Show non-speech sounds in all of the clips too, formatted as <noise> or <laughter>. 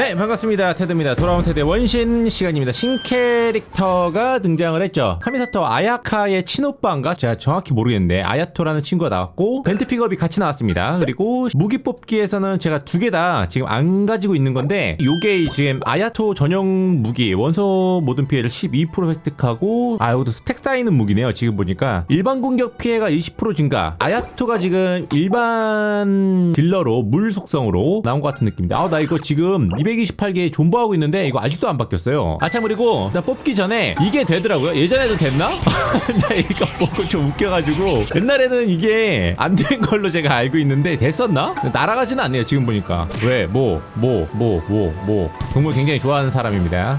네 반갑습니다. 테드입니다. 돌아온 테드 원신 시간입니다. 신캐릭터가 등장을 했죠. 카미사토 아야카의 친오빠인가? 제가 정확히 모르겠는데 아야토라는 친구가 나왔고 벤트 픽업이 같이 나왔습니다. 그리고 무기 뽑기에서는 제가 두 개 다 지금 안 가지고 있는 건데 요게 지금 아야토 전용 무기 원소 모든 피해를 12% 획득하고 아 이것도 스택 쌓이는 무기네요. 지금 보니까. 일반 공격 피해가 20% 증가. 아야토가 지금 일반 딜러로 물 속성으로 나온 것 같은 느낌인데 아나 이거 지금 228개 존버하고 있는데 이거 아직도 안 바뀌었어요 아참 그리고 나 뽑기 전에 이게 되더라고요 예전에도 됐나? <laughs> 나 이거 보고 좀 웃겨가지고 옛날에는 이게 안 된 걸로 제가 알고 있는데 됐었나? 날아가지는 않네요 지금 보니까 왜? 뭐? 뭐? 뭐? 뭐? 뭐? 동물 굉장히 좋아하는 사람입니다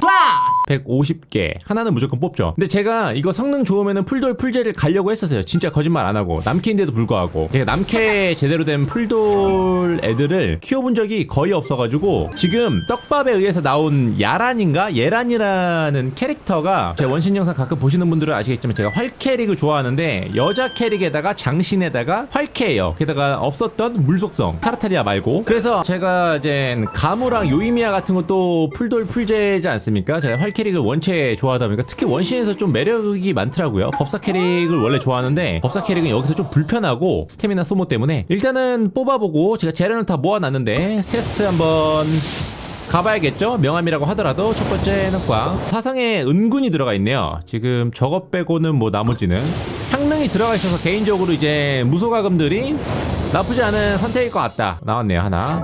150개 하나는 무조건 뽑죠 근데 제가 이거 성능 좋으면은 풀돌 풀제를 가려고 했었어요 진짜 거짓말 안 하고 남캐인데도 불구하고 제가 남캐 제대로 된 풀돌 애들을 키워본 적이 거의 없어가지고 지금 떡밥에 의해서 나온 야란인가? 예란이라는 캐릭터가 제 원신 영상 가끔 보시는 분들은 아시겠지만 제가 활 캐릭을 좋아하는데 여자 캐릭에다가 장신에다가 활캐예요. 게다가 없었던 물속성 타르타리아 말고. 그래서 제가 이제 가무랑 요이미야 같은 것도 풀돌 풀제지 않습니까? 제가 활 캐릭을 원체 좋아하다 보니까 특히 원신에서 좀 매력이 많더라고요. 법사 캐릭을 원래 좋아하는데 법사 캐릭은 여기서 좀 불편하고 스태미나 소모 때문에 일단은 뽑아보고 제가 재련을 다 모아놨는데 테스트 한번 가봐야겠죠? 명함이라고 하더라도 첫 번째는 꽝. 사상에 은군이 들어가 있네요. 지금 저것 빼고는 뭐 나머지는 향릉이 들어가 있어서 개인적으로 이제 무소가금들이 나쁘지 않은 선택일 것 같다. 나왔네요 하나.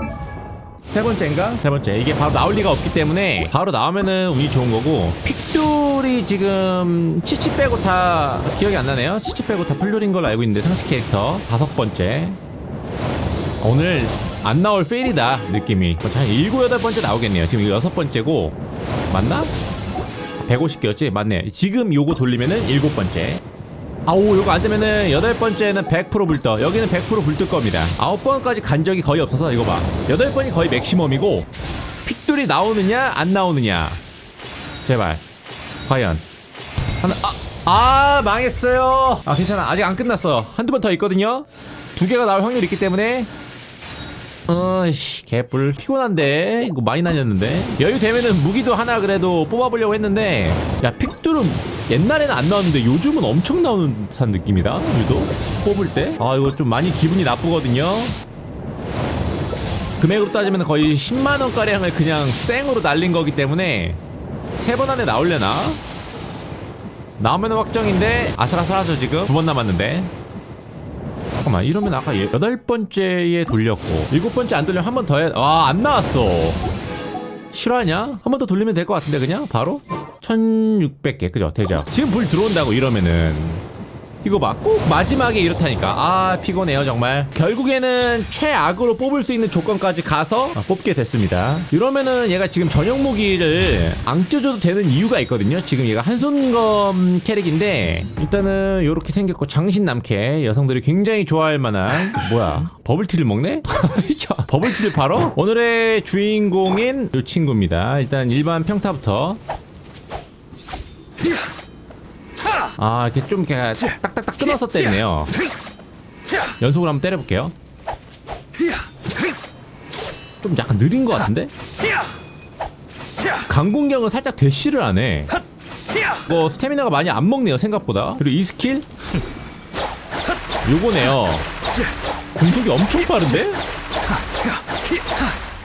세 번째인가? 세 번째. 이게 바로 나올 리가 없기 때문에 바로 나오면은 운이 좋은 거고 픽돌이 지금 치치 빼고 다 기억이 안 나네요. 치치 빼고 다 풀돌인 걸로 알고 있는데 상식 캐릭터 다섯 번째. 오늘 안 나올 페일이다 느낌이. 한 일곱 여덟 번째 나오겠네요. 지금 이거 여섯 번째고. 맞나? 150개였지? 맞네. 지금 요거 돌리면은 일곱 번째. 아오 요거 안 되면은 여덟 번째는 100% 불떠. 여기는 100% 불뜰 겁니다. 아홉 번까지 간 적이 거의 없어서 이거 봐. 여덟 번이 거의 맥시멈이고 픽돌이 나오느냐 안 나오느냐? 제발. 과연. 하나 아, 아 망했어요. 아 괜찮아. 아직 안 끝났어. 한두 번 더 있거든요. 두 개가 나올 확률이 있기 때문에 어이씨 개뿔. 피곤한데? 이거 많이 나뉘었는데? 여유 되면은 무기도 하나 그래도 뽑아보려고 했는데 야 픽들은 옛날에는 안 나왔는데 요즘은 엄청 나오는 산 느낌이다 유도 뽑을 때 아 이거 좀 많이 기분이 나쁘거든요. 금액으로 따지면 거의 10만원 가량을 그냥 생으로 날린 거기 때문에 세 번 안에 나올려나? 나오면 확정인데 아슬아슬하죠 지금? 두 번 남았는데 잠깐만 이러면 아까 예- 여덟 번째에 돌렸고 일곱 번째 안 돌리면 한 번 더 해. 와안 나왔어. 실화냐? 한 번 더 돌리면 될 것 같은데 그냥 바로 1600개 그죠 되죠. 지금 불 들어온다고 이러면은 이거 봐. 꼭 마지막에 이렇다니까. 아, 피곤해요, 정말. 결국에는 최악으로 뽑을 수 있는 조건까지 가서 아, 뽑게 됐습니다. 이러면은 얘가 지금 전용 무기를 안 껴줘도 되는 이유가 있거든요. 지금 얘가 한손검 캐릭인데, 일단은 이렇게 생겼고, 장신 남캐. 여성들이 굉장히 좋아할 만한, <laughs> 뭐야. 버블티를 먹네? <laughs> 버블티를 팔어? 오늘의 주인공인 이 친구입니다. 일단 일반 평타부터. 아 이렇게 좀 이렇게 딱딱딱 끊어서 때리네요. 연속으로 한번 때려볼게요. 좀 약간 느린 것 같은데? 강공격은 살짝 대시를 안해. 뭐 스태미나가 많이 안 먹네요 생각보다. 그리고 이 스킬? <laughs> 요거네요. 공속이 엄청 빠른데?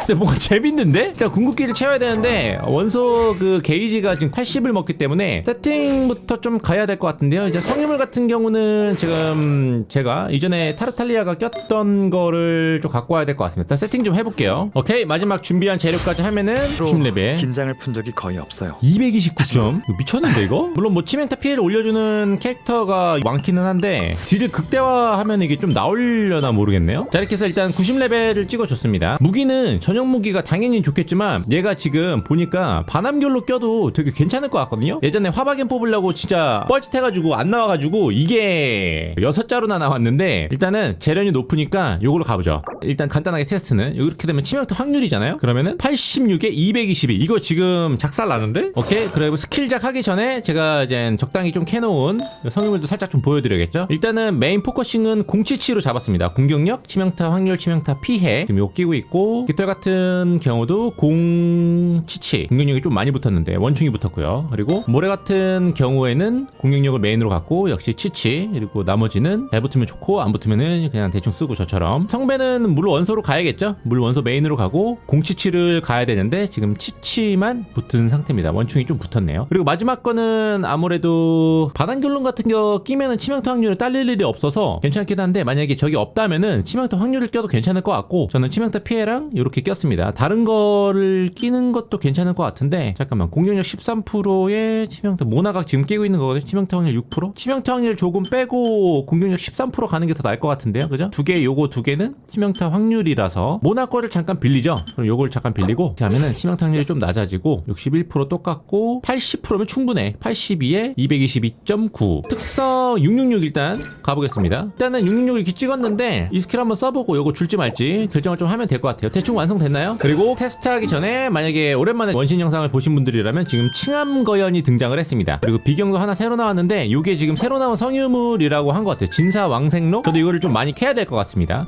근데 뭔가 재밌는데? 일단 궁극기를 채워야 되는데 원소 그 게이지가 지금 80을 먹기 때문에 세팅부터 좀 가야 될 것 같은데요. 이제 성유물 같은 경우는 지금 제가 이전에 타르탈리아가 꼈던 거를 좀 갖고 와야 될 것 같습니다. 일단 세팅 좀 해볼게요. 오케이 마지막 준비한 재료까지 하면은 10레벨 긴장을 푼 적이 거의 없어요. 229점 이거 미쳤는데 이거? <laughs> 물론 뭐 치명타 피해를 올려주는 캐릭터가 많기는 한데 딜을 극대화하면 이게 좀 나오려나 모르겠네요 자 이렇게 해서 일단 90레벨을 찍어줬습니다 무기는 전용 무기가 당연히 좋겠지만 얘가 지금 보니까 반함결로 껴도 되게 괜찮을 것 같거든요. 예전에 화박엔 뽑으려고 진짜 뻘짓해가지고 안 나와가지고 이게 여섯 자루나 나왔는데 일단은 재련이 높으니까 요걸로 가보죠. 일단 간단하게 테스트는 이렇게 되면 치명타 확률이잖아요. 그러면은 86에 222 이거 지금 작살 나는데? 오케이. 그리고 스킬작 하기 전에 제가 이제 적당히 좀 캐놓은 성유물도 살짝 좀 보여드려야겠죠? 일단은 메인 포커싱은 077로 잡았습니다. 공격력 치명타 확률 치명타 피해. 지금 요 끼고 있고 깃털 같은 같은 경우도 공 치치 공격력이 좀 많이 붙었는데 원충이 붙었고요. 그리고 모래 같은 경우에는 공격력을 메인으로 갖고 역시 치치 그리고 나머지는 잘 붙으면 좋고 안 붙으면은 그냥 대충 쓰고 저처럼 성배는 물 원소로 가야겠죠. 물 원소 메인으로 가고 공치치를 가야 되는데 지금 치치만 붙은 상태입니다. 원충이 좀 붙었네요. 그리고 마지막 거는 아무래도 반환결론 같은 거 끼면은 치명타 확률을 딸릴 일이 없어서 괜찮긴 한데 만약에 저기 없다면은 치명타 확률을 껴도 괜찮을 것 같고 저는 치명타 피해랑 이렇게 꼈습니다. 다른 거를 끼는 것도 괜찮을 것 같은데 잠깐만 공격력 13%에 치명타 모나가 지금 끼고 있는 거거든요. 치명타 확률 6%? 치명타 확률 조금 빼고 공격력 13% 가는 게 더 나을 것 같은데요. 그죠? 두 개 요거 두 개는 치명타 확률이라서 모나 거를 잠깐 빌리죠. 그럼 요걸 잠깐 빌리고 이렇게 하면은 치명타 확률이 좀 낮아지고 61% 똑같고 80%면 충분해. 82에 222.9 특성 666 일단 가보겠습니다. 일단은 666 이렇게 찍었는데 이 스킬 한번 써보고 요거 줄지 말지 결정을 좀 하면 될 것 같아요. 대충 완성 됐나요? 그리고 테스트하기 전에 만약에 오랜만에 원신 영상을 보신 분들이라면 지금 칭암거연이 등장을 했습니다. 그리고 비경도 하나 새로 나왔는데 요게 지금 새로 나온 성유물이라고 한 것 같아요. 진사왕생록? 저도 이거를 좀 많이 캐야 될 것 같습니다.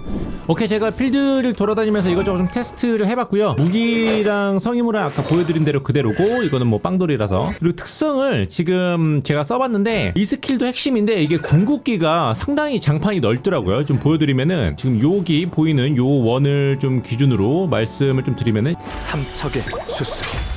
오케이 제가 필드를 돌아다니면서 이것저것 좀 테스트를 해봤고요. 무기랑 성유물은 아까 보여드린 대로 그대로고 이거는 뭐 빵돌이라서 그리고 특성을 지금 제가 써봤는데 이 스킬도 핵심인데 이게 궁극기가 상당히 장판이 넓더라고요. 좀 보여드리면은 지금 여기 보이는 요 원을 좀 기준으로 말 씀을 좀 드리면은 삼척의 수수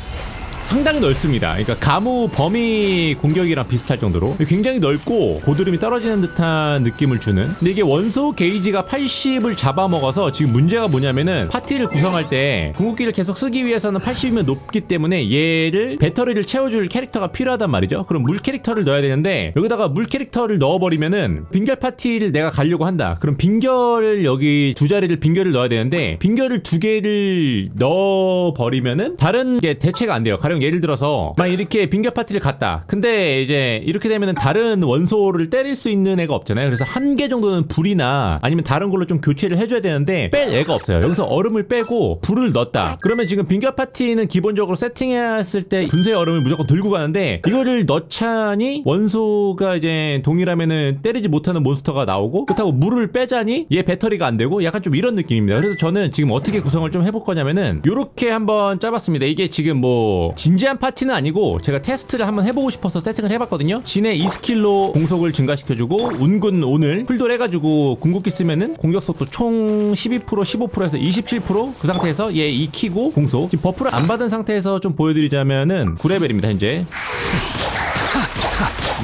상당히 넓습니다. 그러니까 가무 범위 공격이랑 비슷할 정도로 굉장히 넓고 고드름이 떨어지는 듯한 느낌을 주는. 근데 이게 원소 게이지가 80을 잡아먹어서 지금 문제가 뭐냐면은 파티를 구성할 때 궁극기를 계속 쓰기 위해서는 80이면 높기 때문에 얘를 배터리를 채워줄 캐릭터가 필요하단 말이죠. 그럼 물 캐릭터를 넣어야 되는데 여기다가 물 캐릭터를 넣어버리면은 빙결 파티를 내가 가려고 한다. 그럼 빙결을 여기 두 자리를 빙결을 넣어야 되는데 빙결을 두 개를 넣어버리면은 다른 게 대체가 안 돼요. 가령 예를 들어서 막 이렇게 빙결 파티를 갔다. 근데 이제 이렇게 되면은 다른 원소를 때릴 수 있는 애가 없잖아요. 그래서 한 개 정도는 불이나 아니면 다른 걸로 좀 교체를 해줘야 되는데 뺄 애가 없어요. 여기서 얼음을 빼고 불을 넣었다. 그러면 지금 빙결 파티는 기본적으로 세팅했을 때 분쇄 얼음을 무조건 들고 가는데 이거를 넣자니 원소가 이제 동일하면은 때리지 못하는 몬스터가 나오고 그렇다고 물을 빼자니 얘 배터리가 안 되고 약간 좀 이런 느낌입니다. 그래서 저는 지금 어떻게 구성을 좀 해볼 거냐면은 요렇게 한번 짜봤습니다. 이게 지금 뭐 진지한 파티는 아니고 제가 테스트를 한번 해보고 싶어서 세팅을 해봤거든요. 진의 이 스킬로 공속을 증가시켜주고 운군 오늘 풀돌 해가지고 궁극기 쓰면은 공격 속도 총 12% 15%에서 27%그 상태에서 얘 익히고 공속 지금 버프를 안 받은 상태에서 좀 보여드리자면은 9레벨입니다 현재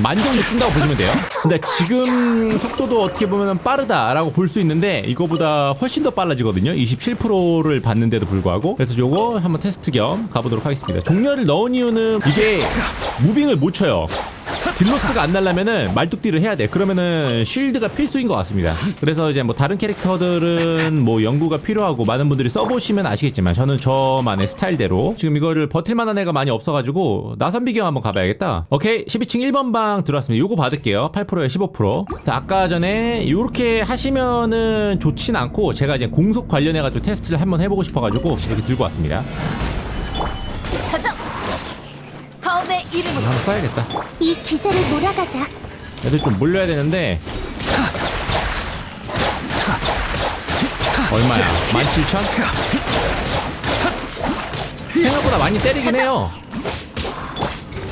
만 정도 뜬다고 보시면 돼요. 근데 지금 속도도 어떻게 보면 빠르다라고 볼 수 있는데 이거보다 훨씬 더 빨라지거든요. 27%를 받는데도 불구하고. 그래서 요거 한번 테스트 겸 가보도록 하겠습니다. 종려를 넣은 이유는 이게 무빙을 못 쳐요. 딜로스가 안 날려면은 말뚝딜을 해야 돼. 그러면은 쉴드가 필수인 것 같습니다. 그래서 이제 뭐 다른 캐릭터들은 뭐 연구가 필요하고 많은 분들이 써보시면 아시겠지만 저는 저만의 스타일대로 지금 이거를 버틸 만한 애가 많이 없어가지고 나선 비경 한번 가봐야겠다. 오케이 12층 1번 방 들어왔습니다. 요거 받을게요. 8%에 15%. 자 아까 전에 요렇게 하시면은 좋진 않고 제가 이제 공속 관련해가지고 테스트를 한번 해보고 싶어가지고 이렇게 들고 왔습니다. 이름은 한번 써야겠다. 이 기세를 몰아가자. 애들 좀 몰려야 되는데 얼마야? 17,000? 생각보다 많이 때리긴 해요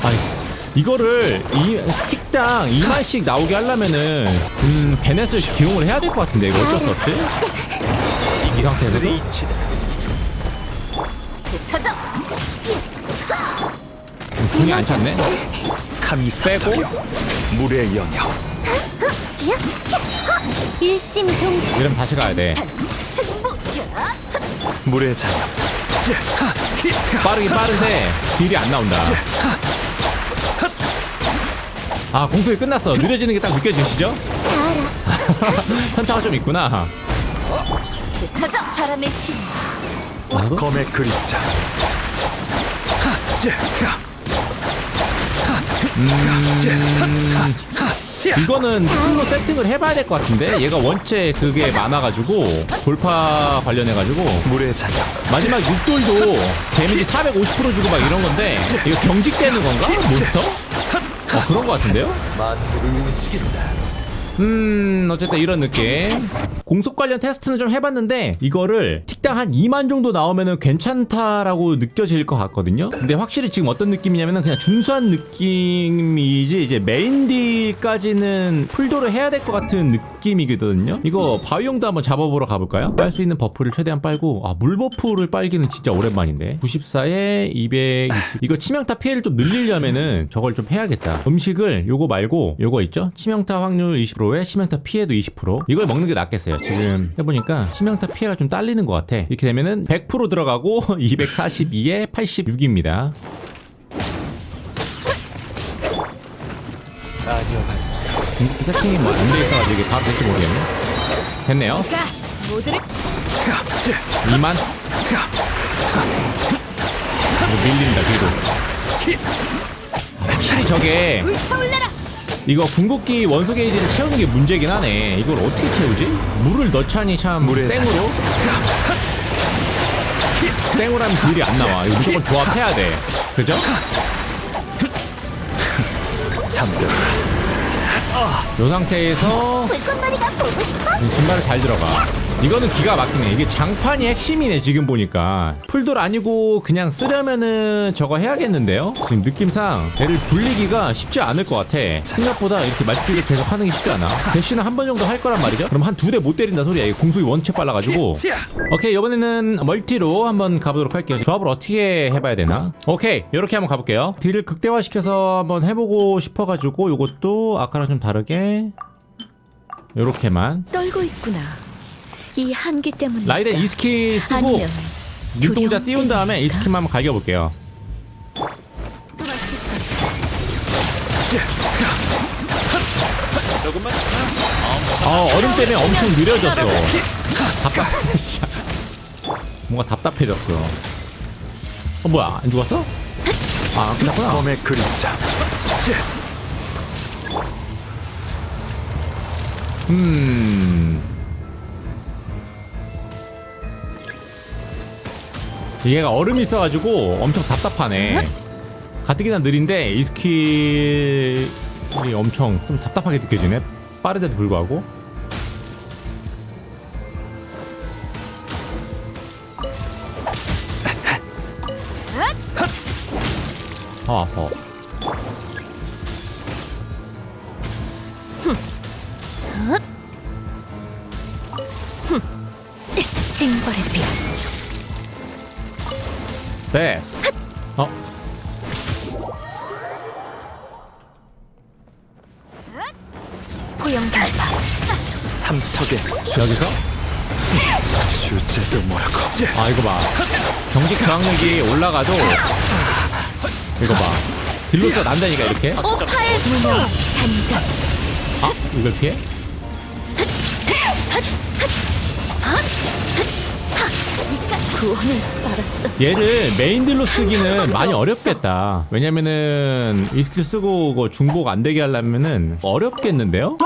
아이 이거를 이 틱당 2만씩 나오게 하려면은 음 베넷을 기용을 해야 될 것 같은데 이거 어쩔 수 없이 이 상태에서도 리치다 궁이 안 찼네 사토려 물의 영역. 이러면 다시 가야 돼 승부. 물의 자녀 빠르긴 빠른데 딜이 안 나온다. 아 공속이 끝났어. 느려지는 게 딱 느껴지시죠? <laughs> 현타가 좀 있구나. 가자. 바람의 신. 검의 그림자 이거는 풀로 세팅을 해봐야 될 것 같은데 얘가 원체 그게 많아가지고 돌파 관련해가지고 물의 마지막 6돌도 데미지 450% 주고 막 이런 건데 이거 경직되는 건가? 몬스터? 어 그런 것 같은데요? 만물을 움직인다 음 어쨌든 이런 느낌 공속 관련 테스트는 좀 해봤는데 이거를 틱당 한 2만 정도 나오면은 괜찮다라고 느껴질 것 같거든요. 근데 확실히 지금 어떤 느낌이냐면은 그냥 준수한 느낌이지 이제 메인 딜까지는 풀도를 해야 될 것 같은 느낌이거든요. 이거 바위용도 한번 잡아보러 가볼까요? 빨 수 있는 버프를 최대한 빨고 아 물 버프를 빨기는 진짜 오랜만인데 94에 200 이거 치명타 피해를 좀 늘리려면은 저걸 좀 해야겠다. 음식을 요거 말고 요거 있죠? 치명타 확률 20%에 치명타 피해도 20% 이걸 먹는 게 낫겠어요. 지금 해보니까 치명타 피해가 좀 딸리는 것 같아. 이렇게 되면은 100% 들어가고 242에 86입니다. 아니요 발사 궁극기 세팅이 뭐 안 돼 있어가지고 바로 될지 모르겠네. 됐네요. 가 모두를 2만. 이거 밀린다 뒤로. 확실히 저게 이거 궁극기 원소 게이지를 채우는 게 문제긴 하네. 이걸 어떻게 채우지? 물을 넣자니 참 물에 생으로. 생으로 하면 딜이 안 나와. 이거 무조건 조합해야 돼. 그죠? 잠들어라 이 상태에서 불꽃놀이가 보고 싶어? 증발을 잘 들어가. 이거는 기가 막히네. 이게 장판이 핵심이네, 지금 보니까. 풀돌 아니고 그냥 쓰려면은 저거 해야겠는데요? 지금 느낌상 얘를 굴리기가 쉽지 않을 것 같아. 생각보다 이렇게 말뛰기를 계속 하는 게 쉽지 않아. 대신은 한번 정도 할 거란 말이죠? 그럼 한 두 대 못 때린다 소리야. 이게 공속이 원체 빨라가지고. 오케이, 이번에는 멀티로 한번 가보도록 할게요. 조합을 어떻게 해봐야 되나? 오케이, 이렇게 한번 가볼게요. 딜을 극대화시켜서 한번 해보고 싶어가지고 요것도 아까랑 좀 다르게. 요렇게만. 떨고 있구나. 이 한기 때문에 라이덴 이 스킬 쓰고 아니면 눈동자 띄운 다음에 이 때문일까? 스킬만 한번 갈겨볼게요. 조금만. 어 얼음 때문에 엄청 느려졌어. 답답해 진짜 <laughs> 뭔가 답답해졌어. 어 뭐야? 안 죽었어? 아 끝났구나. 검의 그림자 음. 얘가 얼음이 있어가지고 엄청 답답하네. 가뜩이나 느린데 이 스킬이 엄청 좀 답답하게 느껴지네. 빠르데도 불구하고. <laughs> 아 아파 됐어. 어? 고용 결과 삼척의 여기서? 주제도 뭐라고? 아 이거 봐. 경직 저항력이 올라가도 이거 봐. 딜로서 난다니까 이렇게. 오파의 단전 아 이걸 피해? 구원을 받았어. 얘를 메인 딜로 쓰기는 많이 어렵겠다. 왜냐면은 이 스킬 쓰고 그거 중복 안 되게 하려면은 어렵겠는데요?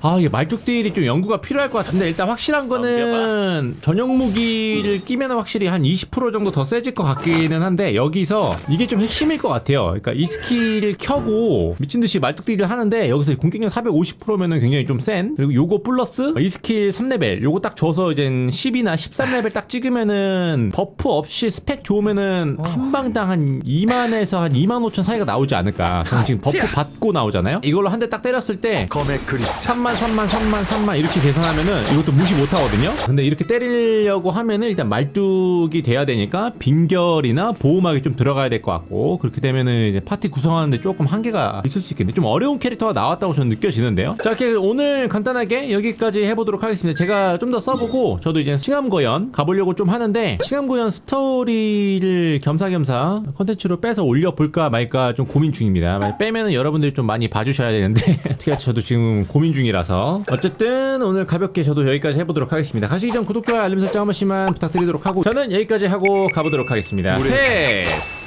아 이게 말뚝 딜이 좀 연구가 필요할 것 같은데 일단 확실한 거는 전용 무기를 끼면 확실히 한 20% 정도 더 세질 것 같기는 한데 여기서 이게 좀 핵심일 것 같아요. 그러니까 이 스킬을 켜고 미친듯이 말뚝 딜을 하는데 여기서 공격력 450%면은 굉장히 좀 센. 그리고 요거 플러스 이 스킬 3레벨. 요거 딱 줘서 이제 10이나 13레벨 딱 찍으면은 버프 없이 스펙 좋으면은 한 방당 한 2만에서 한 2만 5천 사이가 나오지 않을까. 저는 지금 버프 받고 나오잖아요. 이걸로 한 대 딱 때렸을 때 검의 그림자 3만 3만 3만 3만 이렇게 계산하면은 이것도 무시 못 하거든요. 근데 이렇게 때리려고 하면은 일단 말뚝이 돼야 되니까 빙결이나 보호막이 좀 들어가야 될 것 같고 그렇게 되면은 이제 파티 구성하는데 조금 한계가 있을 수 있겠는데 좀 어려운 캐릭터가 나왔다고 저는 느껴지는데요. 자 이렇게 오늘 간단하게 여기까지 해보도록 하겠습니다. 제가 좀 더 써보고 저도 이제 칭암거연 가보려고 좀 하는데 칭암거연 스토리를 겸사겸사 컨텐츠로 빼서 올려볼까 말까 좀 고민 중입니다. 빼면은 여러분들이 좀 많이 봐주셔야 되는데 <laughs> 어떻게 저도 지금 고민 중이라 서 어쨌든 오늘 가볍게 저도 여기까지 해보도록 하겠습니다. 가시기 전 구독, 좋아요, 알림 설정 한 번씩만 부탁드리도록 하고 저는 여기까지 하고 가보도록 하겠습니다. 패스